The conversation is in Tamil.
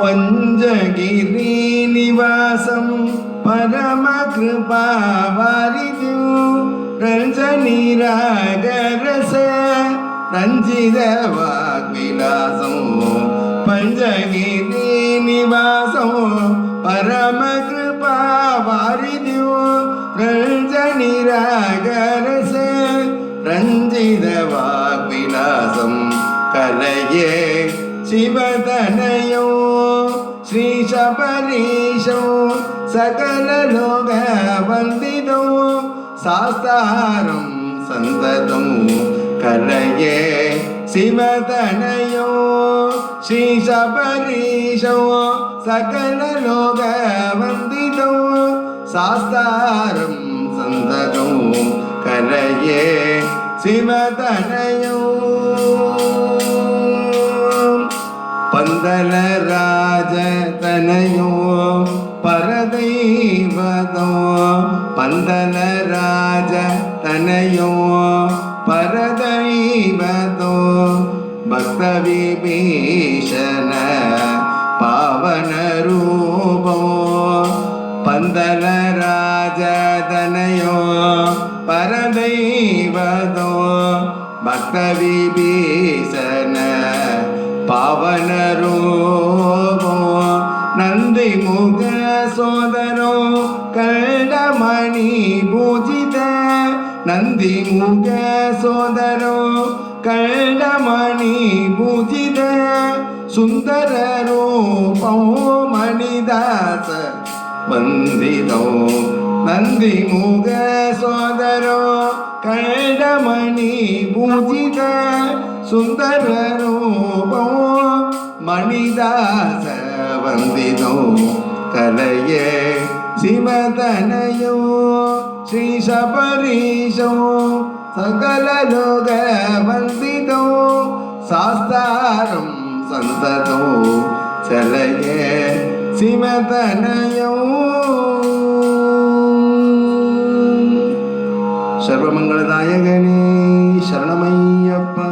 पञ्चगिरिनिवासं परमकृपावारिधिं रञ्जनिरागरस रञ्जितवाग्विलासं पञ्चगिरिनिवासं परमकृपावारिधिं रञ्जनिरागरस रञ्जितवाग्विलासं कलये शिवतनयो श्रीशबरीशो सकललोकवन्दितो शास्तारं सन्ततं कलये शिवतनयो श्रीशबरीशो सकललोकवन्दितो शास्तारं सन्ततं कलये शिवतनयो பந்தலராஜ தனையோ பரதெய்வதோ பந்தலராஜ தனையோ பரதெய்வதோ பக்த விபீஷண பாவன ரூபோ பந்தலராஜ தனையோ பரதெய்வதோ பக்த விபீஷண ಪಾವನ ರೂಪೋ ನಂದಿ ಮುಗ ಸೋದರೋ ಕಳ್ಳಮಣಿ ಪೂಜಿತ ನಂದಿ ಮುಗ ಸೋದರೋ ಕಳ್ಳಮಣಿ ಪೂಜಿತ ಸುಂದರ ರೂಪೋ ಮಣಿದಾಸ ವಂದಿತೋ நந்தி முக சோதரோ கண்டமணி பூஜித சுந்தர ரூபோ மணிதாச வந்திதோ கலையே சிவதனையோ ஸ்ரீ சபரீஷோ சகல லோக வந்திதோ சாஸ்தாரம் சந்ததோ சலையே சிவதனையோ. சர்வமங்களதாயகனே சரணமையப்பா.